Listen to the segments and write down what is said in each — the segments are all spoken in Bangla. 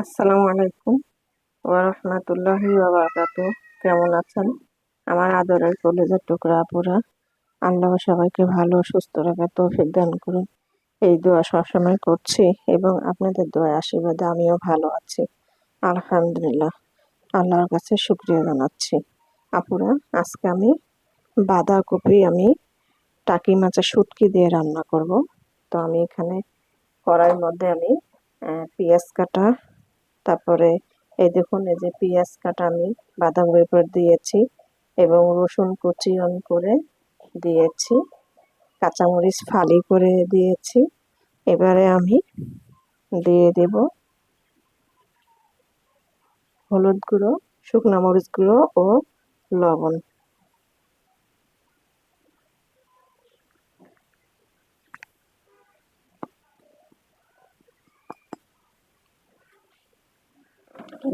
আসসালামু আলাইকুম। ওরহমতুল্লাহি বারাকাতু কেমন আছেন? আমার আদরের কলেজের টুকরা আপুরা। আল্লাহ সবাইকে ভালো সুস্থ রাখার তৌফিক দান করুন। এই দোয়া সবসময় করছি এবং আপনাদের দোয়া আশীর্বাদে আমিও ভালো আছি। আলহামদুলিল্লাহ। আল্লাহর কাছে শুক্রিয়া জানাচ্ছি। আপুরা, আজকে আমি বাঁধাকপি আমি টাকি মাছের শুটকি দিয়ে রান্না করব। তো আমি এখানে কড়াইয়ের মধ্যে আমি পেঁয়াজ কাটা তারপরে এই দেখুন, এই যে পেঁয়াজ কাটা আমি বাদাম উপর দিয়েছি এবং রসুন কুচি অন করে দিয়েছি, কাঁচামরিচ ফালি করে দিয়েছি। এবারে আমি দিয়ে দেব হলুদ গুঁড়ো, শুকনা মরিচ গুঁড়ো ও লবণ।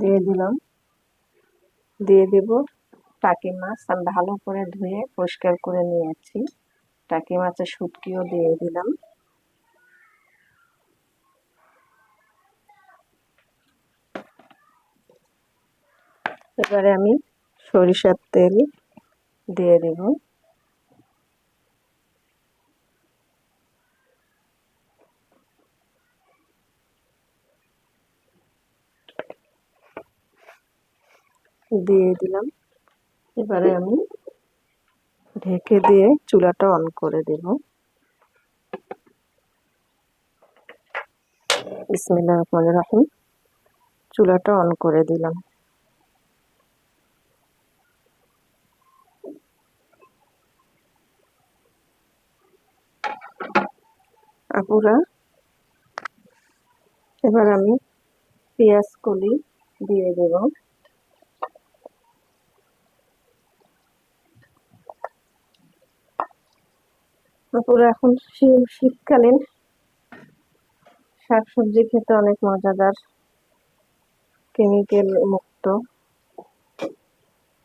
দিয়ে দিলাম। দিয়ে দেব টাকি মাছ। আমি ভালো করে ধুয়ে পরিষ্কার করে নিয়েছি। টাকি মাছের শুটকিও দিয়ে দিলাম। এবারে আমি সরিষার তেল দিয়ে দেব। দিয়ে দিলাম। এবারে আমি ঢেকে দিয়ে চুলাটা অন করে দেব। বিসমিল্লা রহমান রাহিম। চুলাটা অন করে দিলাম। আপুরা, এবার আমি পেঁয়াজ কলি দিয়ে দেব। পুরো এখন শীতকালীন শাকসবজি খেতে অনেক মজাদার। কেমিক্যাল মুক্ত।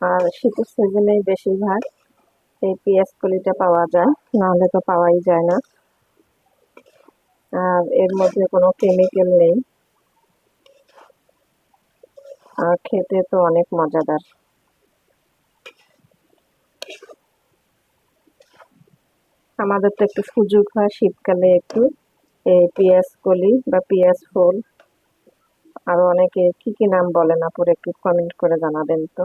আর শীতের সিজনে বেশিরভাগ এই পেঁয়াজ কলিটা পাওয়া যায়, নাহলে তো পাওয়াই যায় না। আর এর মধ্যে কোনো কেমিক্যাল নেই। আর খেতে তো অনেক মজাদার। আমাদের তো একটু সুযোগ হয় শীতকালে একটু। এই পেঁয়াজ কলি বা পেঁয়াজ ফুল। আরও অনেকে কি কি নাম বলেন আপুর একটু কমেন্ট করে জানাবেন তো।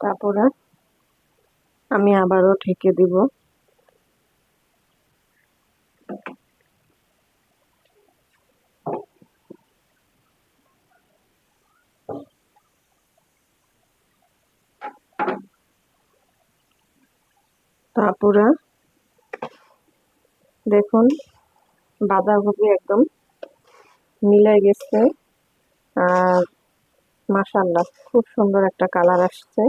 তারপরে আমি আবারও ঠেকে দিব। তারপরে দেখুন, বাঁধাকপি একদম মিলে গেছে। আর মাসাল্লাহ খুব সুন্দর একটা কালার আসছে।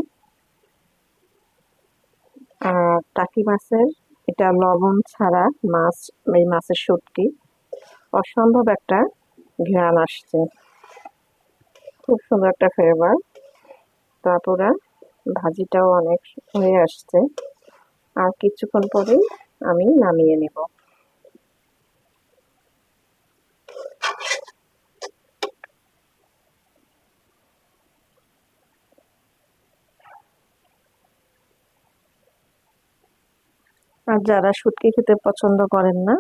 আর টাকি মাছের, এটা লবণ ছাড়া মাছ, এই মাছের শুটকি, অসম্ভব একটা ঘ্রাণ আসছে। খুব সুন্দর একটা ফ্লেভার তারপরে ভাজিটাও অনেক হয়ে আসছে। আর কিছুক্ষণ পরেই আমি নামিয়ে নেব। আর যারা শুটকি খেতে পছন্দ করেন না,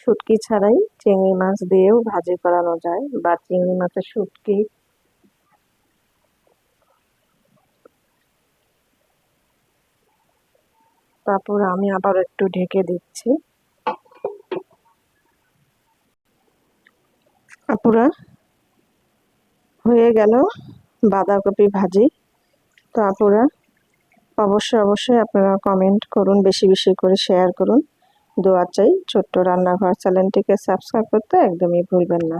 শুটকি ছাড়াই চিংড়ি মাছ দিয়েও ভাজি করানো যায় বা চিংড়ি মাছের শুটকি তারপর আমি আবার একটু ঢেকে দিচ্ছি। আপুরা, হয়ে গেল বাঁধাকপি ভাজি। তো আপুরা, অবশ্যই অবশ্যই আপনারা কমেন্ট করুন, বেশি বেশি করে শেয়ার করুন। দোয়া চাই ছোট্ট রান্নাঘর চ্যানেলটিকে সাবস্ক্রাইব করতে একদমই ভুলবেন না।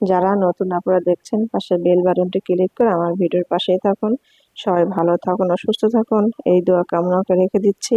যারা নতুন আপনারা দেখছেন, পাশে বেল বাটনটি ক্লিক করে আমার ভিডিওর পাশেই থাকুন। সবাই ভালো থাকুন, অসুস্থ থাকুন, এই দোয়া কামনা রেখে দিচ্ছি।